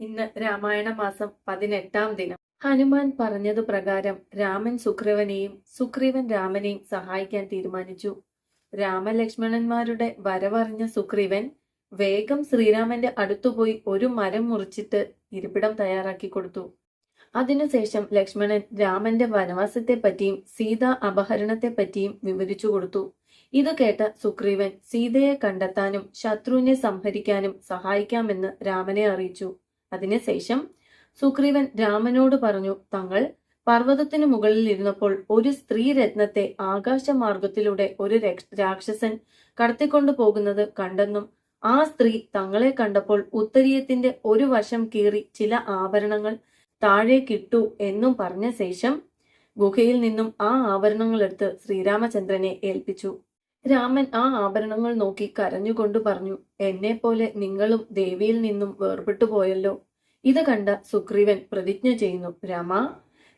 ഇന്ന് രാമായണ മാസം പതിനെട്ടാം ദിനം. ഹനുമാൻ പറഞ്ഞതു പ്രകാരം രാമൻ സുഗ്രീവനെയും സുഗ്രീവൻ രാമനെയും സഹായിക്കാൻ തീരുമാനിച്ചു. രാമലക്ഷ്മണന്മാരുടെ വരവറിഞ്ഞ സുഗ്രീവൻ വേഗം ശ്രീരാമന്റെ അടുത്തുപോയി ഒരു മരം മുറിച്ചിട്ട് ഇരിപ്പിടം തയ്യാറാക്കി കൊടുത്തു. അതിനുശേഷം ലക്ഷ്മണൻ രാമന്റെ വനവാസത്തെ പറ്റിയും സീത അപഹരണത്തെ പറ്റിയും വിവരിച്ചു കൊടുത്തു. ഇത് കേട്ട സുഗ്രീവൻ സീതയെ കണ്ടെത്താനും ശത്രുവിനെ സംഹരിക്കാനും സഹായിക്കാമെന്ന് രാമനെ അറിയിച്ചു. അതിനുശേഷം സുഗ്രീവൻ രാമനോട് പറഞ്ഞു തങ്ങൾ പർവതത്തിനു മുകളിൽ ഇരുന്നപ്പോൾ ഒരു സ്ത്രീ രത്നത്തെ ആകാശമാർഗത്തിലൂടെ ഒരു രാക്ഷസൻ കടത്തിക്കൊണ്ടു പോകുന്നത് കണ്ടെന്നും ആ സ്ത്രീ തങ്ങളെ കണ്ടപ്പോൾ ഉത്തരീയത്തിന്റെ ഒരു വശം കീറി ചില ആഭരണങ്ങൾ താഴെ കിട്ടു എന്നും പറഞ്ഞ ശേഷം ഗുഹയിൽ നിന്നും ആ ആഭരണങ്ങളെടുത്ത് ശ്രീരാമചന്ദ്രനെ ഏൽപ്പിച്ചു. രാമൻ ആ ആഭരണങ്ങൾ നോക്കി കരഞ്ഞുകൊണ്ട് പറഞ്ഞു എന്നെ പോലെ നിങ്ങളും ദേവിയിൽ നിന്നും വേർപെട്ടു പോയല്ലോ. ഇത് കണ്ട സുഗ്രീവൻ പ്രതിജ്ഞ ചെയ്യുന്നു രാമ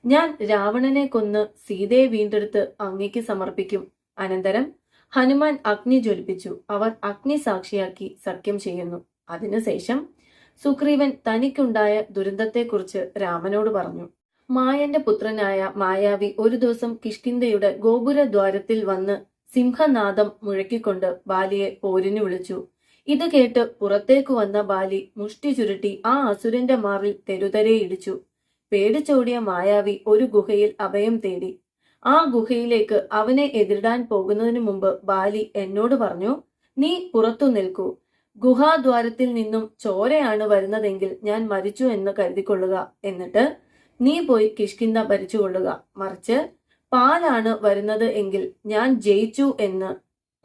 ഞാൻ രാവണനെ കൊന്ന് സീതയെ വീണ്ടെടുത്ത് അങ്ങയ്ക്ക് സമർപ്പിക്കും. അനന്തരം ഹനുമാൻ അഗ്നി ജ്വലിപ്പിച്ചു. അവർ അഗ്നി സാക്ഷിയാക്കി സഖ്യം ചെയ്യുന്നു. അതിനുശേഷം സുഗ്രീവൻ തനിക്കുണ്ടായ ദുരന്തത്തെക്കുറിച്ച് രാമനോട് പറഞ്ഞു. മായന്റെ പുത്രനായ മായാവി ഒരു ദിവസം കിഷ്കിന്ധയുടെ ഗോപുരദ്വാരത്തിൽ വന്ന് സിംഹനാദം മുഴക്കിക്കൊണ്ട് ബാലിയെ പോരിന് വിളിച്ചു. ഇത് കേട്ട് പുറത്തേക്ക് വന്ന ബാലി മുഷ്ടി ചുരുട്ടി ആ അസുരന്റെ മാറിൽ തെരുതരെ ഇടിച്ചു. പേടിച്ചോടിയ മായാവി ഒരു ഗുഹയിൽ അഭയം തേടി. ആ ഗുഹയിലേക്ക് അവനെ എതിരിടാൻ പോകുന്നതിനു മുമ്പ് ബാലി എന്നോട് പറഞ്ഞു നീ പുറത്തു നിൽക്കൂ. ഗുഹാദ്വാരത്തിൽ നിന്നും ചോരയാണ് വരുന്നതെങ്കിൽ ഞാൻ മരിച്ചു എന്ന് കരുതിക്കൊള്ളുക. എന്നിട്ട് നീ പോയി കിഷ്കിന്ത ഭരിച്ചുകൊള്ളുക. മറിച്ച് പാലാണ് വരുന്നത് എങ്കിൽ ഞാൻ ജയിച്ചു എന്ന്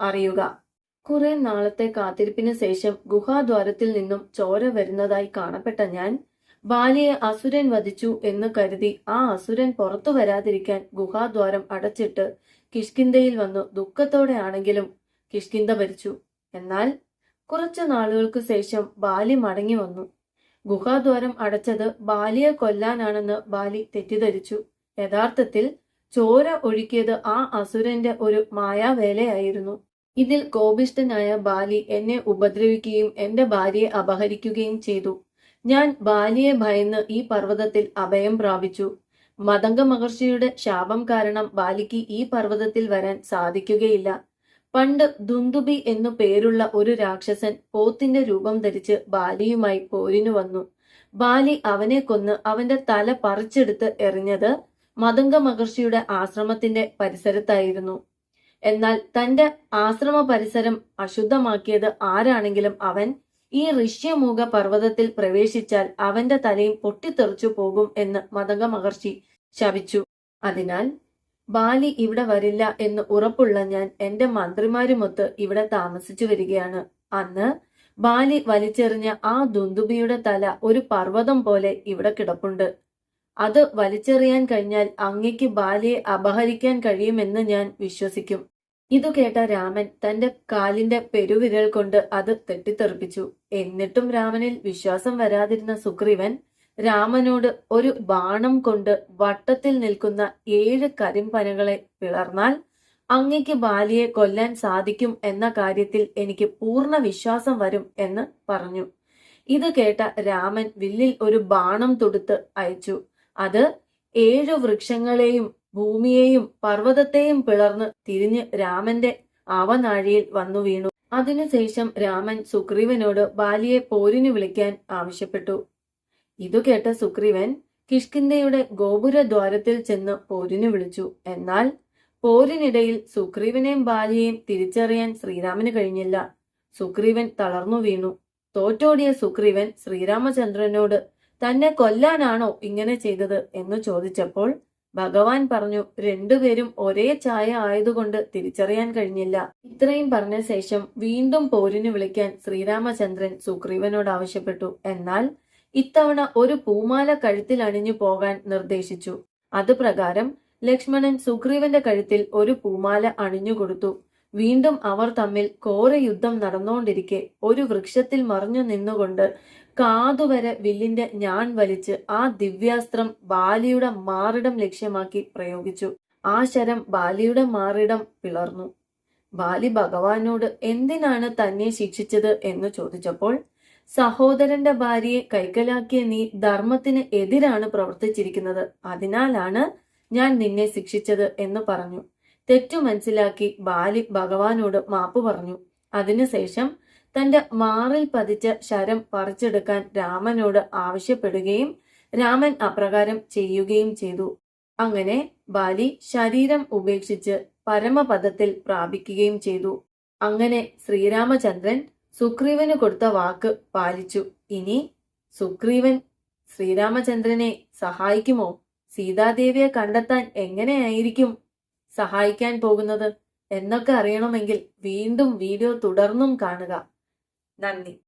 അറിയുക. കുറെ നാളത്തെ കാത്തിരിപ്പിന് ശേഷം ഗുഹാദ്വാരത്തിൽ നിന്നും ചോര വരുന്നതായി കാണപ്പെട്ട ഞാൻ ബാലിയെ അസുരൻ വധിച്ചു എന്ന് കരുതി ആ അസുരൻ പുറത്തു വരാതിരിക്കാൻ ഗുഹാദ്വാരം അടച്ചിട്ട് കിഷ്കിന്തയിൽ വന്നു ദുഃഖത്തോടെ ആണെങ്കിലും കിഷ്കിന്ത ഭരിച്ചു. എന്നാൽ കുറച്ചു നാളുകൾക്ക് ശേഷം ബാലി മടങ്ങി വന്നു. ഗുഹാദ്വാരം അടച്ചത് ബാലിയെ കൊല്ലാനാണെന്ന് ബാലി തെറ്റിദ്ധരിച്ചു. യഥാർത്ഥത്തിൽ ചോര ഒഴുക്കിയത് ആ അസുരന്റെ ഒരു മായാവേലയായിരുന്നു. ഇതിൽ കോപിഷ്ടനായ ബാലി എന്നെ ഉപദ്രവിക്കുകയും എന്റെ ഭാര്യയെ അപഹരിക്കുകയും ചെയ്തു. ഞാൻ ബാലിയെ ഭയന്ന് ഈ പർവതത്തിൽ അഭയം പ്രാപിച്ചു. മതംഗ മഹർഷിയുടെ ശാപം കാരണം ബാലിക്ക് ഈ പർവതത്തിൽ വരാൻ സാധിക്കുകയില്ല. പണ്ട് ദുന്ദുബി എന്നു പേരുള്ള ഒരു രാക്ഷസൻ പോത്തിന്റെ രൂപം ധരിച്ച് ബാലിയുമായി പോരിനു വന്നു. ബാലി അവനെ കൊന്ന് അവന്റെ തല പറിച്ചെടുത്ത് എറിഞ്ഞത് മതംഗ മഹർഷിയുടെ ആശ്രമത്തിന്റെ പരിസരത്തായിരുന്നു. എന്നാൽ തന്റെ ആശ്രമ പരിസരം അശുദ്ധമാക്കിയത് ആരാണെങ്കിലും അവൻ ഈ ഋഷ്യമൂക പർവതത്തിൽ പ്രവേശിച്ചാൽ അവന്റെ തലയും പൊട്ടിത്തെറിച്ചു പോകും എന്ന് മതംഗ മഹർഷി ശപിച്ചു. അതിനാൽ ബാലി ഇവിടെ വരില്ല എന്ന് ഉറപ്പുള്ള ഞാൻ എന്റെ മന്ത്രിമാരുമൊത്ത് ഇവിടെ താമസിച്ചു വരികയാണ്. അന്ന് ബാലി വലിച്ചെറിഞ്ഞ ആ ദുന്ദുബിയുടെ തല ഒരു പർവതം പോലെ ഇവിടെ കിടപ്പുണ്ട്. അത് വലിച്ചെറിയാൻ കഴിഞ്ഞാൽ അങ്ങയ്ക്ക് ബാലയെ അപഹരിക്കാൻ കഴിയുമെന്ന് ഞാൻ വിശ്വസിക്കും. ഇതു കേട്ട രാമൻ തന്റെ കാലിന്റെ പെരുവിരൽ കൊണ്ട് അത് തെട്ടിത്തെറിപ്പിച്ചു എന്നിട്ടും രാമനിൽ വിശ്വാസം വരാതിരുന്ന സുഗ്രീവൻ രാമനോട് ഒരു ബാണം കൊണ്ട് വട്ടത്തിൽ നിൽക്കുന്ന ഏഴ് കരിമ്പനകളെ പിളർന്നാൽ അങ്ങയ്ക്ക് ബാലിയെ കൊല്ലാൻ സാധിക്കും എന്ന കാര്യത്തിൽ എനിക്ക് പൂർണ വിശ്വാസം വരും എന്ന് പറഞ്ഞു. ഇത് കേട്ട രാമൻ വില്ലിൽ ഒരു ബാണം തൊടുത്ത് അയച്ചു. അത് ഏഴു വൃക്ഷങ്ങളെയും ഭൂമിയെയും പർവതത്തെയും പിളർന്ന് തിരിഞ്ഞ് രാമന്റെ ആവനാഴിയിൽ വന്നു വീണു. അതിനുശേഷം രാമൻ സുഗ്രീവനോട് ബാലിയെ പോരിന് വിളിക്കാൻ ആവശ്യപ്പെട്ടു. ഇതു കേട്ട സുഗ്രീവൻ കിഷ്കിന്ധയുടെ ഗോപുരദ്വാരത്തിൽ ചെന്ന് പോരിന് വിളിച്ചു. എന്നാൽ പോരിനിടയിൽ സുഗ്രീവനെയും ബാലിയെയും തിരിച്ചറിയാൻ ശ്രീരാമന് കഴിഞ്ഞില്ല. സുഗ്രീവൻ തളർന്നു വീണു. തോറ്റോടിയ സുഗ്രീവൻ ശ്രീരാമചന്ദ്രനോട് തന്നെ കൊല്ലാനാണോ ഇങ്ങനെ ചെയ്തത് എന്ന് ചോദിച്ചപ്പോൾ ഭഗവാൻ പറഞ്ഞു രണ്ടുപേരും ഒരേ ചായ ആയതുകൊണ്ട് തിരിച്ചറിയാൻ കഴിഞ്ഞില്ല. ഇത്രയും പറഞ്ഞ ശേഷം വീണ്ടും പോരിന് വിളിക്കാൻ ശ്രീരാമചന്ദ്രൻ സുഗ്രീവനോട് ആവശ്യപ്പെട്ടു. എന്നാൽ ഇത്തവണ ഒരു പൂമാല കഴുത്തിൽ അണിഞ്ഞു പോകാൻ നിർദ്ദേശിച്ചു. അത് പ്രകാരം ലക്ഷ്മണൻ സുഗ്രീവന്റെ കഴുത്തിൽ ഒരു പൂമാല അണിഞ്ഞുകൊടുത്തു വീണ്ടും അവർ തമ്മിൽ കോര യുദ്ധം നടന്നുകൊണ്ടിരിക്കെ ഒരു വൃക്ഷത്തിൽ മറിഞ്ഞു നിന്നുകൊണ്ട് കാതുവരെ വില്ലിന്റെ ഞാൻ വലിച്ച് ആ ദിവ്യാസ്ത്രം ബാലിയുടെ മാറിടം ലക്ഷ്യമാക്കി പ്രയോഗിച്ചു. ആ ശരം ബാലിയുടെ മാറിടം പിളർന്നു. ബാലി ഭഗവാനോട് എന്തിനാണ് തന്നെ ശിക്ഷിച്ചത് എന്ന് ചോദിച്ചപ്പോൾ സഹോദരന്റെ ഭാര്യയെ കൈക്കലാക്കിയ നീ ധർമ്മത്തിന് എതിരാണ് പ്രവർത്തിച്ചിരിക്കുന്നത്. അതിനാലാണ് ഞാൻ നിന്നെ ശിക്ഷിച്ചത് എന്ന് പറഞ്ഞു. തെറ്റു മനസ്സിലാക്കി ബാലി ഭഗവാനോട് മാപ്പ് പറഞ്ഞു. അതിനുശേഷം തന്റെ മാറിൽ പതിച്ച ശരം പറിച്ചെടുക്കാൻ രാമനോട് ആവശ്യപ്പെടുകയും രാമൻ അപ്രകാരം ചെയ്യുകയും ചെയ്തു. അങ്ങനെ ബാലി ശരീരം ഉപേക്ഷിച്ച് പരമപദത്തിൽ പ്രാപിക്കുകയും ചെയ്തു. അങ്ങനെ ശ്രീരാമചന്ദ്രൻ സുഗ്രീവന് കൊടുത്ത വാക്ക് പാലിച്ചു. ഇനി സുഗ്രീവൻ ശ്രീരാമചന്ദ്രനെ സഹായിക്കുമോ? സീതാദേവിയെ കണ്ടെത്താൻ എങ്ങനെയായിരിക്കും സഹായിക്കാൻ പോകുന്നത് എന്നൊക്കെ അറിയണമെങ്കിൽ വീണ്ടും വീഡിയോ തുടർന്നും കാണുക. നന്ദി